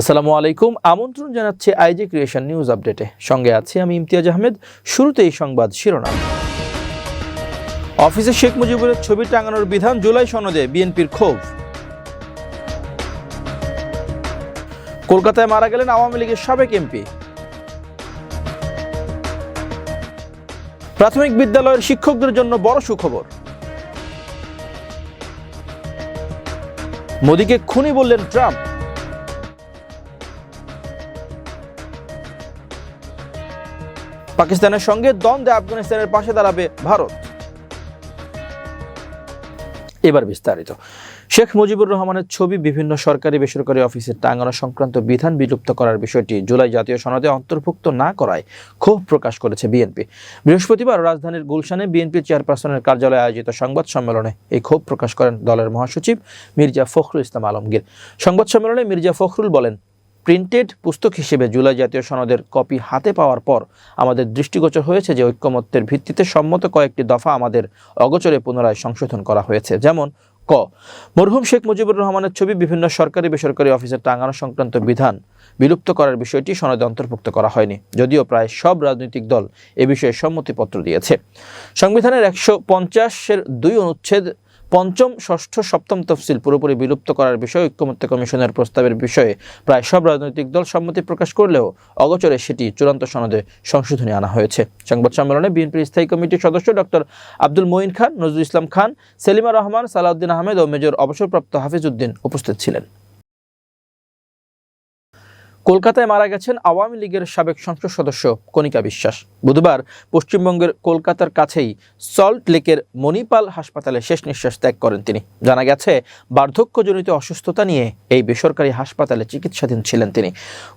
আসসালামু আলাইকুম। আমন্ত্রণ জানাচ্ছি আইজি ক্রিয়েশন নিউজ আপডেটে। সঙ্গে আছি আমি ইমতিয়াজ আহমেদ। শুরুতেই সংবাদ শিরোনাম। অফিসে শেখ মুজিবুরের ছবি টাঙানোর বিধান জুলাই সনদে বিএনপির ক্ষোভ। কলকাতায় মারা গেলেন আওয়ামী লীগের সাবেক এমপি। প্রাথমিক বিদ্যালয়ের শিক্ষকদের জন্য বড় সুখবর। মোদীকে খুনি বললেন ট্রাম্প। পাকিস্তানের সঙ্গে দ্বন্দ্বে আফগানিস্তানের পাশে দাঁড়াবে ভারত। এবার বিস্তারিত। শেখ মুজিবুর রহমানের ছবি বিভিন্ন সরকারি বেসরকারি অফিসে টাঙানো সংক্রান্ত বিধান বিলুপ্ত করার বিষয়টি জুলাই জাতীয় সনদে অন্তর্ভুক্ত না করায় ক্ষোভ প্রকাশ করেছে বিএনপি। বৃহস্পতিবার রাজধানীর গুলশানে বিএনপি চেয়ারপারসনের কার্যালয়ে আয়োজিত সংবাদ সম্মেলনে এই ক্ষোভ প্রকাশ করেন দলের মহাসচিব মির্জা ফখরুল ইসলাম আলমগীর। সংবাদ সম্মেলনে মির্জা ফখরুল বলেন প্রিন্টেড পুস্তক হিসেবে জুলাই জাতীয় সনদের কপি হাতে পাওয়ার পর আমাদের দৃষ্টিগোচর হয়েছে যে ঐক্যমত্যের ভিত্তিতে সম্মত কয়েকটি দফা আমাদের অগোচরে পুনরায় সংশোধন করা হয়েছে। যেমন, ক, মরহুম শেখ মুজিবুর রহমানের ছবি বিভিন্ন সরকারি, বেসরকারি অফিসে টাঙানো সংক্রান্ত বিধান বিলুপ্ত করার বিষয়টি সনদে অন্তর্ভুক্ত করা হয়নি, যদিও প্রায় সব রাজনৈতিক দল এ বিষয়ে সম্মতিপত্র দিয়েছে। সংবিধানের একশো পঞ্চাশের দুই অনুচ্ছেদ পঞ্চম, ষষ্ঠ, সপ্তম তফসিল পুরোপুরি বিলুপ্ত করার বিষয়ে ঐক্যমত্য কমিশনের প্রস্তাবের বিষয়ে প্রায় সব রাজনৈতিক দল সম্মতি প্রকাশ করলেও অগচরে সেটি চূড়ান্ত সনদে সংশোধনী আনা হয়েছে। সংবাদ সম্মেলনে বিএনপির স্থায়ী কমিটির সদস্য ডক্টর আব্দুল মঈন খান, নজরুল ইসলাম খান, সেলিমা রহমান, সালাউদ্দিন আহমেদ ও মেজর অবসরপ্রাপ্ত হাফিজ উদ্দিন উপস্থিত ছিলেন। কলকাতায় মারা গেছেন আওয়ামী লীগের সাবেক সংসদ সদস্য কণিকা বিশ্বাস। বুধবার পশ্চিমবঙ্গের কলকাতার কাছেই সল্ট লেকের মণিপাল হাসপাতালে শেষ নিঃশ্বাস ত্যাগ করেন তিনি। জানা গেছে, বার্ধক্যজনিত অসুস্থতা নিয়ে এই বেসরকারি হাসপাতালে চিকিৎসাধীন ছিলেন তিনি।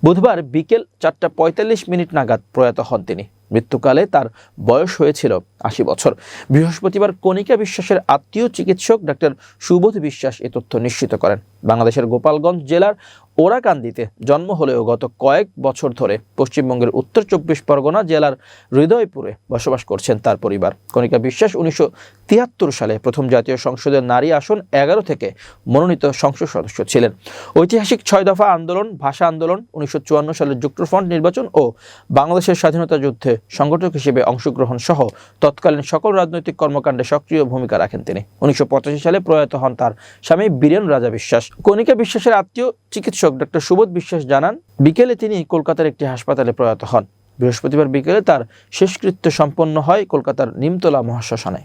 বুধবার বিকেল চারটা পঁয়তাল্লিশ মিনিট নাগাদ প্রয়াত হন তিনি। মৃত্যুকালে তার বয়স হয়েছিল আশি বছর। বৃহস্পতিবার কণিকা বিশ্বাসের আত্মীয় চিকিৎসক ডাক্তার সুবোধ বিশ্বাস এ তথ্য নিশ্চিত করেন। বাংলাদেশের গোপালগঞ্জ জেলার ওরাকান্দিতে জন্ম হলেও গত কয়েক বছর ধরে পশ্চিমবঙ্গের উত্তর চব্বিশ পরগনা জেলার হৃদয়পুরে বসবাস করছেন তার পরিবার। কণিকা বিশ্বাস উনিশশো তিয়াত্তর সালে প্রথম জাতীয় সংসদের নারী আসন এগারো থেকে মনোনীত সংসদ সদস্য ছিলেন। ঐতিহাসিক ছয় দফা আন্দোলন, ভাষা আন্দোলন, উনিশশো চুয়ান্ন সালের যুক্তফ্রন্ট নির্বাচন ও বাংলাদেশের স্বাধীনতা যুদ্ধে সংগঠক হিসেবে অংশগ্রহণ সহ তৎকালীন সকল রাজনৈতিক কর্মকাণ্ডে সক্রিয় ভূমিকা রাখেন তিনি। উনিশশো পঁচাশি সালে প্রয়াত হন তার স্বামী বীরেন রাজা বিশ্বাস। কণিকা বিশ্বাসের আত্মীয় চিকিৎসক ডক্টর সুবোধ বিশ্বাস জানান, বিকেলে তিনি কলকাতার একটি হাসপাতালে প্রয়াত হন। বৃহস্পতিবার বিকেলে তার শেষকৃত্য সম্পন্ন হয় কলকাতার নিমতলা মহাশ্মশানে।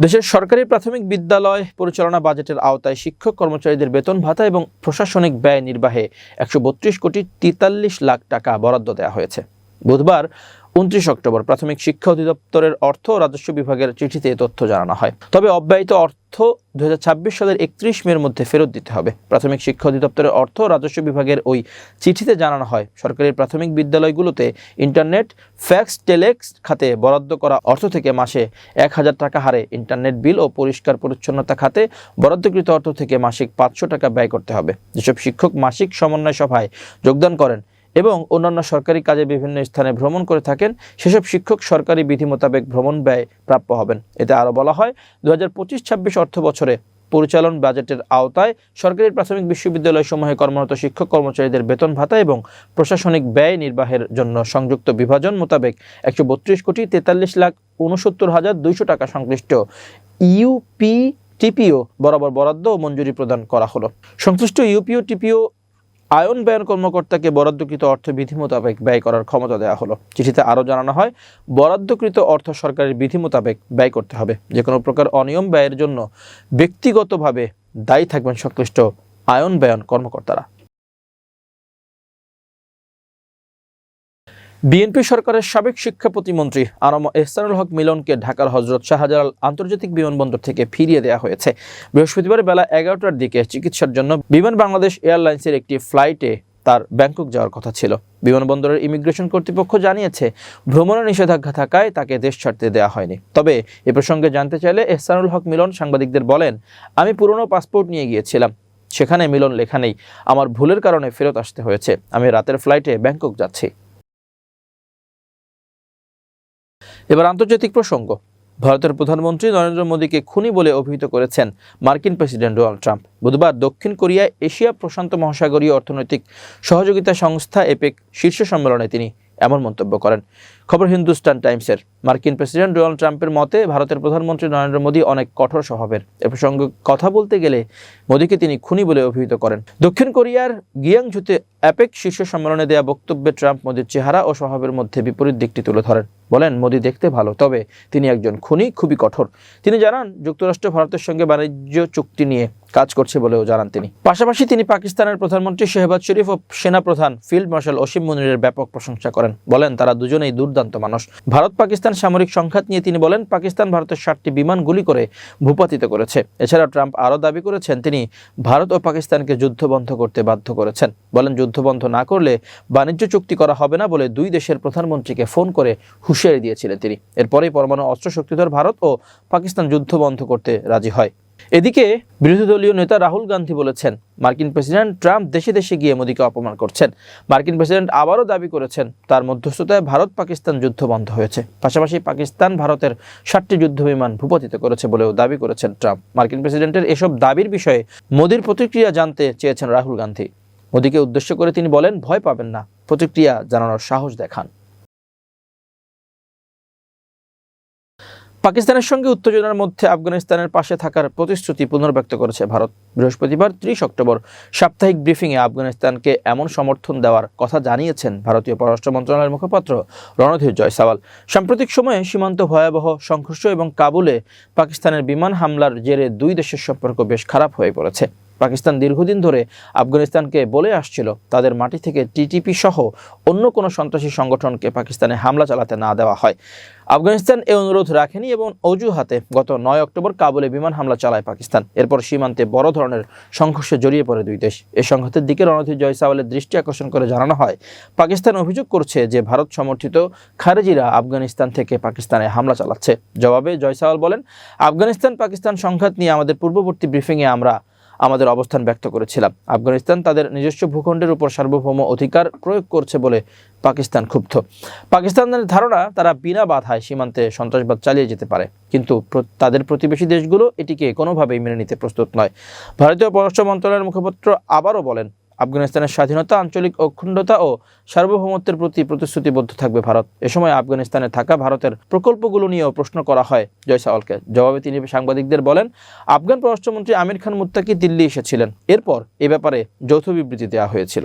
দেশের সরকারি প্রাথমিক বিদ্যালয় পরিচালনা বাজেটের আওতায় শিক্ষক কর্মচারীদের বেতন ভাতা এবং প্রশাসনিক ব্যয় নির্বাহে একশো বত্রিশ কোটি তেতাল্লিশ লাখ টাকা বরাদ্দ দেওয়া হয়েছে। বুধবার উনত্রিশ অক্টোবর প্রাথমিক শিক্ষা অধিদপ্তরের অর্থ ও রাজস্ব বিভাগের চিঠিতে তথ্য জানানো হয়। তবে অব্যয়িত অর্থ দুই হাজার ছাব্বিশ সালের একত্রিশ মের মধ্যে ফেরত দিতে হবে। প্রাথমিক শিক্ষা অধিদপ্তরের অর্থ রাজস্ব বিভাগের ওই চিঠিতে জানানো হয়, সরকারি প্রাথমিক বিদ্যালয়গুলোতে ইন্টারনেট, ফ্যাক্স, টেলেক্স খাতে বরাদ্দ করা অর্থ থেকে মাসে এক হাজার টাকা হারে ইন্টারনেট বিল ও পরিষ্কার পরিচ্ছন্নতা খাতে বরাদ্দকৃত অর্থ থেকে মাসিক পাঁচশো টাকা ব্যয় করতে হবে। যেসব শিক্ষক মাসিক সমন্বয় সভায় যোগদান করেন এবং অন্যান্য সরকারি কাজে বিভিন্ন স্থানে ভ্রমণ করে থাকেন, সেসব শিক্ষক সরকারি বিধি মোতাবেক ভ্রমণ ব্যয় প্রাপ্য হবেন। এতে আরও বলা হয় দু হাজার পঁচিশ ছাব্বিশ অর্থ বছরে পরিচালন বাজেটের আওতায় সরকারি প্রাথমিক বিশ্ববিদ্যালয় সমূহে কর্মরত শিক্ষক কর্মচারীদের বেতন ভাতা এবং প্রশাসনিক ব্যয় নির্বাহের জন্য সংযুক্ত বিভাজন মোতাবেক একশো বত্রিশ কোটি তেতাল্লিশ লাখ উনসত্তর হাজার দুইশো টাকা সংশ্লিষ্ট ইউপি টিপিও বরাবর বরাদ্দ ও মঞ্জুরি প্রদান করা হলো। সংশ্লিষ্ট ইউপিও, টিপিও আয়ন ব্যয়ন কর্মকর্তাকে বরাদ্দকৃত অর্থ বিধি মোতাবেক ব্যয় করার ক্ষমতা দেওয়া হলো। চিঠিতে আরও জানানো হয়, বরাদ্দকৃত অর্থ সরকারের বিধি মোতাবেক ব্যয় করতে হবে। যে কোনো প্রকার অনিয়ম ব্যয়ের জন্য ব্যক্তিগতভাবে দায়ী থাকবেন সংশ্লিষ্ট আয়ন ব্যয়ন কর্মকর্তারা। বিএনপি সরকারের সাবেক শিক্ষা প্রতিমন্ত্রী আনম এহসানুল হক মিলনকে ঢাকার হজরত শাহজালাল আন্তর্জাতিক বিমানবন্দর থেকে ফিরিয়ে দেওয়া হয়েছে। বৃহস্পতিবার বেলা এগারোটার দিকে চিকিৎসার জন্য বিমান বাংলাদেশ এয়ারলাইন্সের একটি ফ্লাইটে তার ব্যাংকক যাওয়ার কথা ছিল। বিমানবন্দরের ইমিগ্রেশন কর্তৃপক্ষ জানিয়েছে, ভ্রমণের নিষেধাজ্ঞা থাকায় তাকে দেশ ছাড়তে দেওয়া হয়নি। তবে এ প্রসঙ্গে জানতে চাইলে এহসানুল হক মিলন সাংবাদিকদের বলেন, আমি পুরনো পাসপোর্ট নিয়ে গিয়েছিলাম। সেখানে মিলন লেখা নেই। আমার ভুলের কারণে ফেরত আসতে হয়েছে। আমি রাতের ফ্লাইটে ব্যাংকক যাচ্ছি। এবার আন্তর্জাতিক প্রসঙ্গ। ভারতের প্রধানমন্ত্রী নরেন্দ্র মোদীকে খুনি বলে অভিহিত করেছেন মার্কিন প্রেসিডেন্ট ডোনাল্ড ট্রাম্প। বুধবার দক্ষিণ কোরিয়ায় এশিয়া প্রশান্ত মহাসাগরীয় অর্থনৈতিক সহযোগিতা সংস্থা এপেক শীর্ষ সম্মেলনে তিনি এমন মন্তব্য করেন। খবর হিন্দুস্তান টাইমসের। মার্কিন প্রেসিডেন্ট ডোনাল্ড ট্রাম্পের মতে, ভারতের প্রধানমন্ত্রী নরেন্দ্র মোদী অনেক কঠোর স্বভাবের। এ প্রসঙ্গে কথা বলতে গেলে মোদীকে তিনি খুনি বলে অভিহিত করেন। দক্ষিণ কোরিয়ার গিয়াংঝুতে অ্যাপেক শীর্ষ সম্মেলনে দেয়া বক্তব্যে ট্রাম্প মোদীর চেহারা ও স্বভাবের মধ্যে বিপরীত দিকটি তুলে ধরেন। বলেন, মোদী দেখতে ভালো, তবে তিনি একজন খুনি, খুবই কঠোর। তিনি জানান, যুক্তরাষ্ট্র ভারতের সঙ্গে বাণিজ্য চুক্তি নিয়ে কাজ করছে বলেও জানান তিনি। পাশাপাশি তিনি পাকিস্তানের প্রধানমন্ত্রী শেহবাজ শরীফ ও সেনাপ্রধান ফিল্ড মার্শাল অসীম মুনিরের ব্যাপক প্রশংসা করেন। বলেন, তারা দুজনেই দুর্দান্ত মানুষ। ভারত পাকিস্তান সামরিক সংঘাত নিয়ে তিনি বলেন, পাকিস্তান ভারতের ষাটটি বিমান গুলি করে ভূপাতিত করেছে। এছাড়া ট্রাম্প আরও দাবি করেছেন, তিনি ভারত ও পাকিস্তানকে যুদ্ধ বন্ধ করতে বাধ্য করেছেন। বলেন, যুদ্ধ বন্ধ না করলে বাণিজ্য চুক্তি করা হবে না বলে দুই দেশের প্রধানমন্ত্রীকে ফোন করে হুঁশিয়ারি দিয়েছিলেন তিনি। এরপরেই পরমাণু অস্ত্র শক্তিধর ভারত ও পাকিস্তান যুদ্ধ বন্ধ করতে রাজি হয়। এদিকে বিরোধী দলীয় নেতা রাহুল গান্ধী বলেছেন, মার্কিন প্রেসিডেন্ট ট্রাম্প দেশে দেশে গিয়ে মোদীকে অপমান করছেন। মার্কিন প্রেসিডেন্ট আবারও দাবি করেছেন, তার মধ্যস্থতায় ভারত পাকিস্তান যুদ্ধ বন্ধ হয়েছে। পাশাপাশি পাকিস্তান ভারতের ষাটটি যুদ্ধ বিমান ভূপাতিত করেছে বলেও দাবি করেছেন ট্রাম্প। মার্কিন প্রেসিডেন্টের এসব দাবির বিষয়ে মোদীর প্রতিক্রিয়া জানতে চেয়েছেন রাহুল গান্ধী। মোদীকে উদ্দেশ্য করে তিনি বলেন, ভয় পাবেন না, প্রতিক্রিয়া জানানোর সাহস দেখান। পাকিস্তানের সঙ্গে উত্তেজনার মধ্যে আফগানিস্তানের পাশে থাকার প্রতিশ্রুতি পুনর্ব্যক্ত করেছে ভারত। বৃহস্পতিবার ত্রিশ অক্টোবর সাপ্তাহিক ব্রিফিংয়ে আফগানিস্তানকে এমন সমর্থন দেওয়ার কথা জানিয়েছেন ভারতীয় পররাষ্ট্র মন্ত্রণালয়ের মুখপাত্র রণধীর জয়সাওয়াল। সাম্প্রতিক সময়ে সীমান্ত ভয়াবহ সংঘর্ষ এবং কাবুলে পাকিস্তানের বিমান হামলার জেরে দুই দেশের সম্পর্ক বেশ খারাপ হয়ে পড়েছে। পাকিস্তান দীর্ঘদিন ধরে আফগানিস্তানকে বলে আসছিল তাদের মাটি থেকে টিটিপি সহ অন্য কোনো সন্ত্রাসী সংগঠনকে পাকিস্তানে হামলা চালাতে না দেওয়া হয়। আফগানিস্তান এ অনুরোধ রাখেনি এবং অজুহাতে গত নয় অক্টোবর কাবুলে বিমান হামলা চালায় পাকিস্তান। এরপর সীমান্তে বড় ধরনের সংঘর্ষে জড়িয়ে পড়ে দুই দেশ। এ সংঘাতের দিকে রণধীর জয়সাওয়ালের দৃষ্টি আকর্ষণ করে জানানো হয়, পাকিস্তান অভিযোগ করছে যে ভারত সমর্থিত খারেজিরা আফগানিস্তান থেকে পাকিস্তানে হামলা চালাচ্ছে। জবাবে জয়সাওয়াল বলেন আফগানিস্তান পাকিস্তান সংঘাত নিয়ে আমাদের পূর্ববর্তী ব্রিফিংয়ে আমরা আমাদের অবস্থান ব্যক্ত করেছিলাম। আফগানিস্তান তাদের নিজস্ব ভূখণ্ডের উপর সার্বভৌম অধিকার প্রয়োগ করছে বলে পাকিস্তান ক্ষুব্ধ। পাকিস্তানের ধারণা, তারা বিনা বাধায় সীমান্তে সন্ত্রাসবাদ চালিয়ে যেতে পারে। কিন্তু তাদের প্রতিবেশী দেশগুলো এটিকে কোনোভাবেই মেনে নিতে প্রস্তুত নয়। ভারতীয় পররাষ্ট্র মন্ত্রণালয়ের মুখপাত্র আবারও বলেন আফগানিস্তানের স্বাধীনতা, আঞ্চলিক অখণ্ডতা ও সার্বভৌমত্বের প্রতি প্রতিশ্রুতিবদ্ধ থাকবে ভারত। এ সময় আফগানিস্তানে থাকা ভারতের প্রকল্পগুলো নিয়েও প্রশ্ন করা হয় জয়সাওয়ালকে জবাবে তিনি সাংবাদিকদের বলেন, আফগান পররাষ্ট্রমন্ত্রী আমির খান মুত্তাকি দিল্লি এসেছিলেন। এরপর এ ব্যাপারে যৌথ বিবৃতি দেওয়া হয়েছিল।